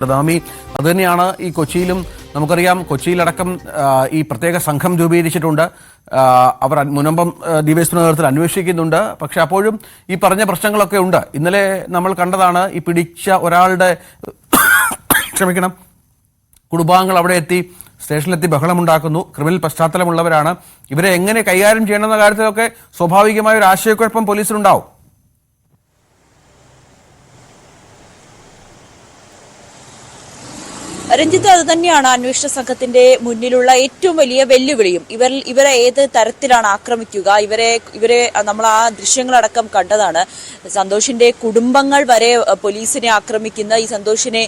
പ്രധാമി അതുതന്നെയാണ് ഈ കൊച്ചിയിലും നമുക്കറിയാം കൊച്ചിയിലടക്കം ഈ പ്രത്യേക സംഘം രൂപീകരിച്ചിട്ടുണ്ട്. അവർ മുനമ്പം ഡിവൈഎസ്പി നേതൃത്വത്തിൽ അന്വേഷിക്കുന്നുണ്ട്. പക്ഷെ അപ്പോഴും ഈ പറഞ്ഞ പ്രശ്നങ്ങളൊക്കെ ഉണ്ട്. ഇന്നലെ നമ്മൾ കണ്ടതാണ് ഈ പിടിച്ച ഒരാളുടെ ക്ഷമിക്കണം കുടുംബാംഗങ്ങൾ അവിടെ എത്തി സ്റ്റേഷനിലെത്തി ബഹളമുണ്ടാക്കുന്നു. ക്രിമിനൽ പശ്ചാത്തലമുള്ളവരാണ്. ഇവരെ എങ്ങനെ കൈകാര്യം ചെയ്യണമെന്ന കാര്യത്തിലൊക്കെ സ്വാഭാവികമായ ഒരു ആശയക്കുഴപ്പം പോലീസിനുണ്ടാവും രഞ്ജിത്ത് അത് തന്നെയാണ് അന്വേഷണ സംഘത്തിന്റെ മുന്നിലുള്ള ഏറ്റവും വലിയ വെല്ലുവിളിയും. ഇവർ ഇവരെ ഏത് തരത്തിലാണ് ആക്രമിക്കുക? ഇവരെ ഇവരെ നമ്മൾ ആ ദൃശ്യങ്ങളടക്കം കണ്ടതാണ്. സന്തോഷിന്റെ കുടുംബങ്ങൾ വരെ പോലീസിനെ ആക്രമിക്കുന്ന ഈ സന്തോഷിനെ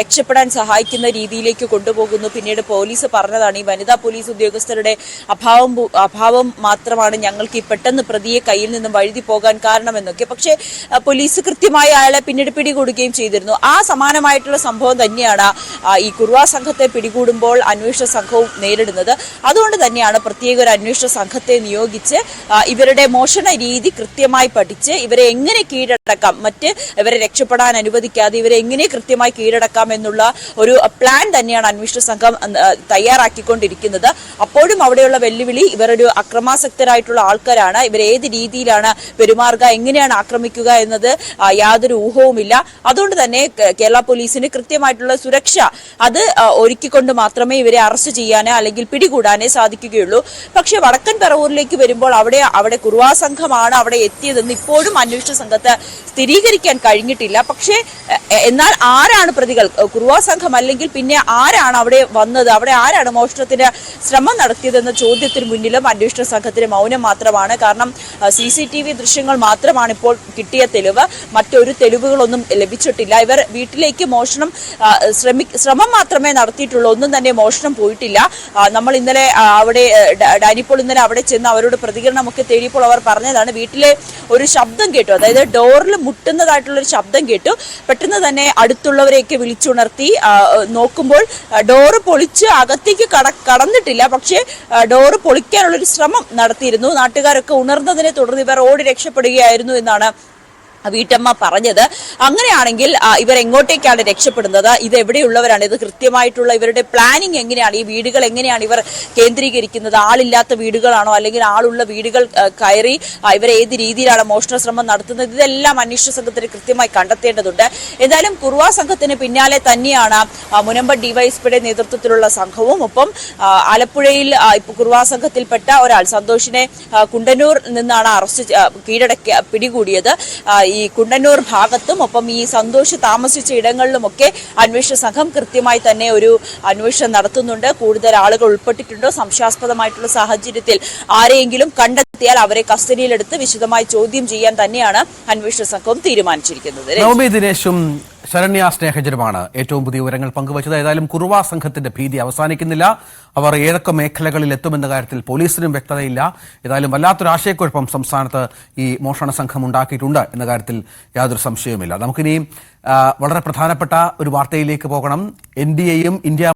രക്ഷപ്പെടാൻ സഹായിക്കുന്ന രീതിയിലേക്ക് കൊണ്ടുപോകുന്നു. പിന്നീട് പോലീസ് പറഞ്ഞതാണ് ഈ വനിതാ പോലീസ് ഉദ്യോഗസ്ഥരുടെ അഭാവം അഭാവം മാത്രമാണ് ഞങ്ങൾക്ക് ഈ പെട്ടെന്ന് പ്രതിയെ കയ്യിൽ നിന്നും വഴുതി പോകാൻ കാരണമെന്നൊക്കെ. പക്ഷേ പോലീസ് കൃത്യമായി അയാളെ പിന്നീട് പിടികൂടുകയും ചെയ്തിരുന്നു. ആ സമാനമായിട്ടുള്ള സംഭവം തന്നെയാണ് ഈ കുർവ സംഘത്തെ പിടികൂടുമ്പോൾ അന്വേഷണ സംഘവും നേരിടുന്നത്. അതുകൊണ്ട് തന്നെയാണ് പ്രത്യേക ഒരു അന്വേഷണ സംഘത്തെ നിയോഗിച്ച് ഇവരുടെ മോഷണ രീതി കൃത്യമായി പഠിച്ച് ഇവരെ എങ്ങനെ കീഴടക്കാം മറ്റ് ഇവരെ രക്ഷപ്പെടാൻ അനുവദിക്കാതെ ഇവരെ എങ്ങനെ കൃത്യമായി കീഴടക്കാം എന്നുള്ള ഒരു പ്ലാൻ തന്നെയാണ് അന്വേഷണ സംഘം തയ്യാറാക്കിക്കൊണ്ടിരിക്കുന്നത്. അപ്പോഴും അവിടെയുള്ള വെല്ലുവിളി ഇവരൊരു അക്രമാസക്തരായിട്ടുള്ള ആൾക്കാരാണ്. ഇവർ ഏത് രീതിയിലാണ് പെരുമാറുക എങ്ങനെയാണ് ആക്രമിക്കുക എന്നത് യാതൊരു ഊഹവുമില്ല. അതുകൊണ്ട് തന്നെ കേരള പോലീസിന് കൃത്യമായിട്ടുള്ള സുരക്ഷ അത് ഒരുക്കിക്കൊണ്ട് മാത്രമേ ഇവരെ അറസ്റ്റ് ചെയ്യാനോ അല്ലെങ്കിൽ പിടികൂടാനേ സാധിക്കുകയുള്ളൂ. പക്ഷെ വടക്കൻ പറവൂരിലേക്ക് വരുമ്പോൾ അവിടെ അവിടെ കുറുവാ സംഘമാണ് അവിടെ എത്തിയതെന്ന് ഇപ്പോഴും അന്വേഷണ സംഘത്ത് സ്ഥിരീകരിക്കാൻ കഴിഞ്ഞിട്ടില്ല. പക്ഷേ എന്നാൽ ആരാണ് പ്രതികൾ? കുറുവാ സംഘം അല്ലെങ്കിൽ പിന്നെ ആരാണ് അവിടെ വന്നത്? അവിടെ ആരാണ് മോഷണത്തിന് ശ്രമം നടത്തിയതെന്ന ചോദ്യത്തിന് മുന്നിലും അന്വേഷണ സംഘത്തിന് മൗനം മാത്രമാണ്. കാരണം സി സി ടി വി ദൃശ്യങ്ങൾ മാത്രമാണ് ഇപ്പോൾ കിട്ടിയ തെളിവ്. മറ്റൊരു തെളിവുകളൊന്നും ലഭിച്ചിട്ടില്ല. ഇവർ വീട്ടിലേക്ക് മോഷണം ശ്രമി ശ്രമം മാത്രമേ നടത്തിയിട്ടുള്ളൂ. ഒന്നും തന്നെ മോഷണം പോയിട്ടില്ല. നമ്മൾ ഇന്നലെ അവിടെ ഡാനിപ്പോൾ ഇന്നലെ അവിടെ ചെന്ന് അവരോട് പ്രതികരണമൊക്കെ തേടിയപ്പോൾ അവർ പറഞ്ഞതാണ് വീട്ടിലെ ഒരു ശബ്ദം കേട്ടു. അതായത് ഡോറിൽ മുട്ടുന്നതായിട്ടുള്ള ഒരു ശബ്ദം കേട്ടു. പെട്ടെന്ന് തന്നെ അടുത്തുള്ളവരെയൊക്കെ വിളിച്ചുണർത്തി നോക്കുമ്പോൾ ഡോറ് പൊളിച്ച് അകത്തേക്ക് കട കടന്നിട്ടില്ല. പക്ഷേ ഡോറ് പൊളിക്കാനുള്ളൊരു ശ്രമം നടത്തിയിരുന്നു. നാട്ടുകാരൊക്കെ ഉണർന്നതിനെ തുടർന്ന് ഇവർ ഓടി രക്ഷപ്പെടുകയായിരുന്നു എന്നാണ് വീട്ടമ്മ പറഞ്ഞത്. അങ്ങനെയാണെങ്കിൽ ഇവർ എങ്ങോട്ടേക്കാണ് രക്ഷപ്പെടുന്നത്? ഇത് എവിടെയുള്ളവരാണ്? ഇത് കൃത്യമായിട്ടുള്ള ഇവരുടെ പ്ലാനിങ് എങ്ങനെയാണ്? ഈ വീടുകൾ എങ്ങനെയാണ് ഇവർ കേന്ദ്രീകരിക്കുന്നത്? ആളില്ലാത്ത വീടുകളാണോ? അല്ലെങ്കിൽ ആളുള്ള വീടുകൾ കയറി ഇവർ ഏത് രീതിയിലാണ് മോഷണ ശ്രമം നടത്തുന്നത്? ഇതെല്ലാം അന്വേഷണ സംഘത്തിന് കൃത്യമായി കണ്ടെത്തേണ്ടതുണ്ട്. എന്തായാലും കുറുവാ സംഘത്തിന് പിന്നാലെ തന്നെയാണ് മുനമ്പ ഡിവൈഎസ്പിയുടെ നേതൃത്വത്തിലുള്ള സംഘവും. ഒപ്പം ആലപ്പുഴയിൽ കുറുവാ സംഘത്തിൽപ്പെട്ട ഒരാൾ സന്തോഷിനെ കുണ്ടന്നൂർ നിന്നാണ് അറസ്റ്റ് കീഴടക്കി പിടികൂടിയത്. ഈ കുണ്ടന്നൂർ ഭാഗത്തും ഒപ്പം ഈ സന്തോഷ് താമസിച്ച ഇടങ്ങളിലുമൊക്കെ അന്വേഷണ സംഘം കൃത്യമായി തന്നെ ഒരു അന്വേഷണം നടത്തുന്നുണ്ട്. കൂടുതൽ ആളുകൾ ഉൾപ്പെട്ടിട്ടുണ്ടോ? സംശയാസ്പദമായിട്ടുള്ള സാഹചര്യത്തിൽ ആരെയെങ്കിലും കണ്ടെത്തിയാൽ അവരെ കസ്റ്റഡിയിലെടുത്ത് വിശദമായി ചോദ്യം ചെയ്യാൻ തന്നെയാണ് അന്വേഷണ സംഘം തീരുമാനിച്ചിരിക്കുന്നത്. ദിനേശും ശരണ്യ സ്നേഹജനുമാണ്. ഏറ്റവും പുതിയ വിവരങ്ങൾ പങ്കുവച്ചത് ഏതായാലും കുറുവ സംഘത്തിന്റെ ഭീതി അവസാനിക്കുന്നില്ല. അവർ ഏതൊക്കെ മേഖലകളിൽ എത്തുമെന്ന കാര്യത്തിൽ പോലീസിനും വ്യക്തതയില്ല. ഏതായാലും വല്ലാത്തൊരു ആശയക്കുഴപ്പം സംസ്ഥാനത്ത് ഈ മോഷണ സംഘം ഉണ്ടാക്കിയിട്ടുണ്ട് എന്ന കാര്യത്തിൽ യാതൊരു സംശയവുമില്ല. നമുക്കിനി വളരെ പ്രധാനപ്പെട്ട ഒരു വാർത്തയിലേക്ക് പോകണം. എൻ ഡി എയും ഇന്ത്യ